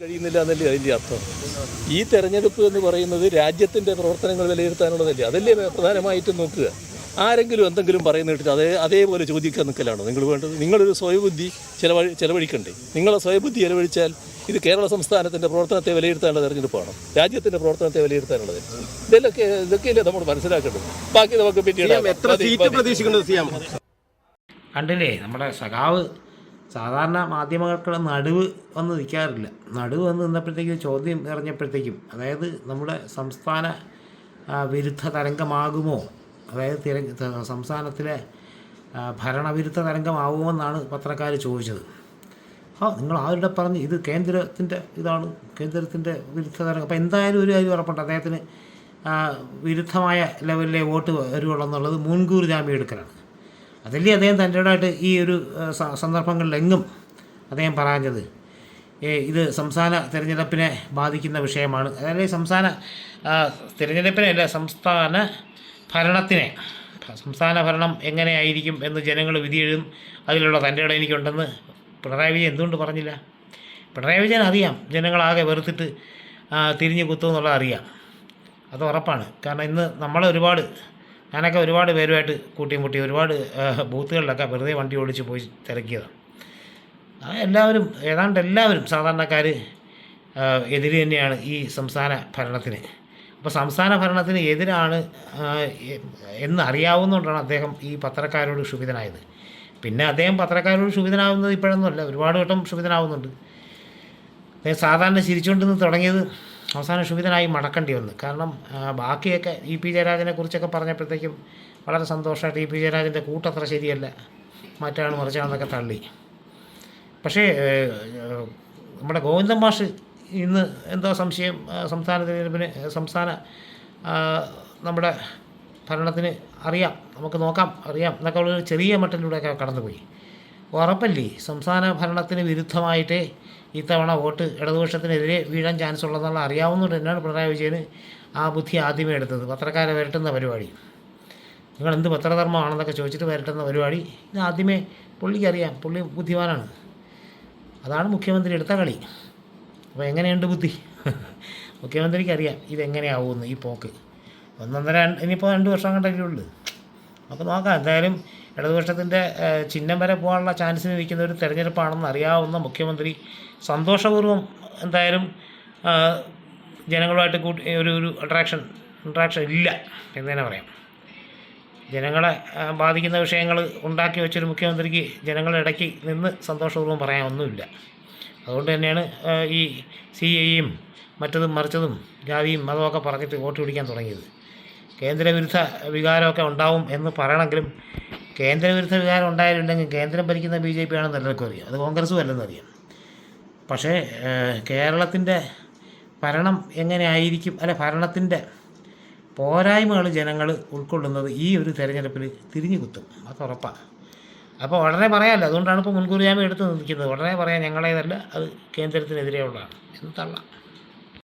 കഴിയുന്നില്ല എന്നല്ലേ അതിന്റെ അർത്ഥം? ഈ തെരഞ്ഞെടുപ്പ് എന്ന് പറയുന്നത് രാജ്യത്തിന്റെ പ്രവർത്തനങ്ങൾ വിലയിരുത്താനുള്ളതല്ലേ? അതല്ലേ പ്രധാനമായിട്ടും നോക്കുക. ആരെങ്കിലും എന്തെങ്കിലും പറയുന്ന കേട്ടിട്ട് അതേ അതേപോലെ ചോദിക്കാൻ നിൽക്കലാണോ? നിങ്ങൾ വേണ്ടത്? നിങ്ങളൊരു സ്വയബുദ്ധി ചിലവഴി ചിലവഴിക്കണ്ടേ? നിങ്ങളെ സ്വയബുദ്ധി ചിലവഴിച്ചാൽ ഇത് കേരള സംസ്ഥാനത്തിന്റെ പ്രവർത്തനത്തെ വിലയിരുത്താനുള്ള തെരഞ്ഞെടുപ്പാണ്? രാജ്യത്തിന്റെ പ്രവർത്തനത്തെ വിലയിരുത്താനുള്ളത്? ഇതിലൊക്കെ ഇതൊക്കെയല്ലേ നമ്മൾ മനസ്സിലാക്കേണ്ടത്. ബാക്കി നമുക്ക് പിന്നീട് എത്ര സീറ്റ് പ്രതീക്ഷിക്കുന്നത് സിയാം കണ്ടില്ലേ നമ്മുടെ സഖാവ് സാധാരണ മാധ്യമങ്ങൾക്കുള്ള നടുവ് വന്ന് നിൽക്കാറില്ല. നടുവ് വന്ന് നിന്നപ്പോഴത്തേക്കും ചോദ്യം എറിഞ്ഞപ്പോഴത്തേക്കും അതായത് നമ്മുടെ സംസ്ഥാന വിരുദ്ധ തരംഗമാകുമോ? അതായത് തിര സംസ്ഥാനത്തിലെ ഭരണവിരുദ്ധ തരംഗമാകുമോ എന്നാണ് പത്രക്കാർ ചോദിച്ചത്. ആ നിങ്ങൾ ആരുടെ പറഞ്ഞ് ഇത് കേന്ദ്രത്തിന്റെ ഇതാണ് കേന്ദ്രത്തിന്റെ വിരുദ്ധ തരംഗം. അപ്പോൾ എന്തായാലും ഒരു കാര്യം ഉറപ്പുണ്ട്. അദ്ദേഹത്തിന് വിരുദ്ധമായ ലെവലിലെ വോട്ട് വരുവുള്ളൂ എന്നുള്ളത് മുൻകൂർ ജാമ്യം എടുക്കലാണ്. അതല്ലേ അദ്ദേഹം തന്റെതായിട്ട് ഈ ഒരു സന്ദർഭങ്ങളിലെങ്ങും അദ്ദേഹം പറഞ്ഞത് ഇത് സംസ്ഥാന തിരഞ്ഞെടുപ്പിനെ ബാധിക്കുന്ന വിഷയമാണ്. അതായത് സംസ്ഥാന തിരഞ്ഞെടുപ്പിനെ അല്ല സംസ്ഥാന ഭരണത്തിനെ. സംസ്ഥാന ഭരണം എങ്ങനെയായിരിക്കും എന്ന് ജനങ്ങൾ വിധിയെഴുതും അതിലുള്ള തന്റെ ഇടം എനിക്കുണ്ടെന്ന് പിണറായി വിജയൻ എന്തുകൊണ്ട് പറഞ്ഞില്ല? പിണറായി വിജയൻ അറിയാം. ജനങ്ങളാകെ വെറുത്തിട്ട് തിരിഞ്ഞു കുത്തുമെന്നുള്ളത് അറിയാം. അത് ഉറപ്പാണ്. കാരണം ഇന്ന് നമ്മളെ ഒരുപാട് ഞാനൊക്കെ ഒരുപാട് പേരുമായിട്ട് കൂട്ടിമുട്ടി ഒരുപാട് ആ, ബൂത്തുകളിലൊക്കെ വെറുതെ വണ്ടി ഓടിച്ച് പോയി തിരക്കിയതാണ് എല്ലാവരും ഏതാണ്ട് എല്ലാവരും സാധാരണക്കാർ എതിര് തന്നെയാണ് ഈ സംസ്ഥാന ഭരണത്തിന്. അപ്പോൾ സംസ്ഥാന ഭരണത്തിന് എതിരാണ് എന്ന് അറിയാവുന്നതുകൊണ്ടാണ് അദ്ദേഹം ഈ പത്രക്കാരോട് ക്ഷുഭിതനായത്. പിന്നെ അദ്ദേഹം പത്രക്കാരോട് ക്ഷുഭിതനാവുന്നത് ഇപ്പോഴൊന്നുമല്ല ഒരുപാട് വട്ടം ക്ഷുഭിതനാവുന്നുണ്ട്. സാധാരണ ചിരിച്ചുകൊണ്ടിന്ന് തുടങ്ങിയത് അവസാനം ക്ഷുഭിതനായി മടക്കേണ്ടി വന്നു. കാരണം ബാക്കിയൊക്കെ ഇ പി ജയരാജനെ കുറിച്ചൊക്കെ പറഞ്ഞപ്പോഴത്തേക്കും വളരെ സന്തോഷമായിട്ട് ഇ പി ജയരാജന്റെ കൂട്ടത്ര ശരിയല്ല. മറ്റാണ് മറിച്ചാണെന്നൊക്കെ തള്ളി. പക്ഷേ നമ്മുടെ ഗോവിന്ദൻ മാഷ് ഇന്ന് എന്തോ സംശയം സംസ്ഥാന തിരഞ്ഞെടുപ്പിന് സംസ്ഥാന നമ്മുടെ ഭരണത്തിന് അറിയാം. നമുക്ക് നോക്കാം അറിയാം. എന്നൊക്കെ ഉള്ളൊരു ചെറിയ മട്ടിലൂടെയൊക്കെ കടന്നുപോയി. ഉറപ്പല്ലേ? സംസ്ഥാന ഭരണത്തിന് വിരുദ്ധമായിട്ടേ ഇത്തവണ വോട്ട് ഇടതുപക്ഷത്തിനെതിരെ വീഴാൻ ചാൻസ് ഉള്ളതെന്നുള്ള അറിയാവുന്നതുകൊണ്ട് തന്നെയാണ് പിണറായി വിജയന് ആ ബുദ്ധി ആദ്യമേ എടുത്തത്. പത്രക്കാരെ വരട്ടുന്ന പരിപാടി. നിങ്ങൾ എന്ത് പത്രധർമ്മമാണെന്നൊക്കെ ചോദിച്ചിട്ട് വരട്ടുന്ന പരിപാടി. ഇത് ആദ്യമേ പുള്ളിക്കറിയാം പുള്ളി ബുദ്ധിമാനാണ്. അതാണ് മുഖ്യമന്ത്രി എടുത്ത കളി. അപ്പോൾ എങ്ങനെയുണ്ട് ബുദ്ധി? മുഖ്യമന്ത്രിക്ക് അറിയാം ഇതെങ്ങനെയാവുമെന്ന് ഈ പോക്ക്. ഒന്നൊന്നര ഇനിയിപ്പോൾ രണ്ട് വർഷം കണ്ടല്ലേ ഉള്ളൂ. നമുക്ക് നോക്കാം. എന്തായാലും ഇടതുപക്ഷത്തിന്റെ ചിഹ്നം വരെ പോകാനുള്ള ചാൻസിന് നിൽക്കുന്ന ഒരു തെരഞ്ഞെടുപ്പാണെന്ന് അറിയാവുന്ന മുഖ്യമന്ത്രി സന്തോഷപൂർവം എന്തായാലും ജനങ്ങളുമായിട്ട് കൂട്ടി ഒരു ഒരു അട്രാക്ഷൻ ഇൻട്രാക്ഷൻ ഇല്ല എന്ന് തന്നെ പറയാം. ജനങ്ങളെ ബാധിക്കുന്ന വിഷയങ്ങൾ ഉണ്ടാക്കി വെച്ചൊരു മുഖ്യമന്ത്രിക്ക് ജനങ്ങളുടെ ഇടയ്ക്ക് നിന്ന് സന്തോഷപൂർവം പറയാൻ ഒന്നുമില്ല അതുകൊണ്ട് തന്നെയാണ് ഈ സി ഐയും മറ്റതും മറിച്ചതും ജാതിയും മതമൊക്കെ പറഞ്ഞിട്ട് വോട്ട് പിടിക്കാൻ തുടങ്ങിയത്. കേന്ദ്രവിരുദ്ധ വികാരമൊക്കെ ഉണ്ടാവും എന്ന് പറയണമെങ്കിലും കേന്ദ്രവിരുദ്ധ വികാരം ഉണ്ടായിട്ടുണ്ടെങ്കിൽ കേന്ദ്രം ഭരിക്കുന്ന ബി ജെ പി ആണെന്ന് എല്ലാവർക്കും അറിയാം. അത് കോൺഗ്രസ്സും അല്ലെന്ന് അറിയാം. പക്ഷേ കേരളത്തിന്റെ ഭരണം എങ്ങനെയായിരിക്കും? അല്ലെ ഭരണത്തിന്റെ പോരായ്മകൾ ജനങ്ങൾ ഉൾക്കൊള്ളുന്നത് ഈ ഒരു തെരഞ്ഞെടുപ്പിൽ തിരിഞ്ഞു കുത്തും. അത് ഉറപ്പാണ് അപ്പോൾ ഉടനെ പറയാമല്ലോ അതുകൊണ്ടാണ് ഇപ്പോൾ മുൻകൂർ ജാമ്യം എടുത്ത് നിൽക്കുന്നത്. ഉടനെ പറയാം ഞങ്ങളേതല്ല അത് കേന്ദ്രത്തിനെതിരെയുള്ളതാണ്. എന്ന് തള്ളാം.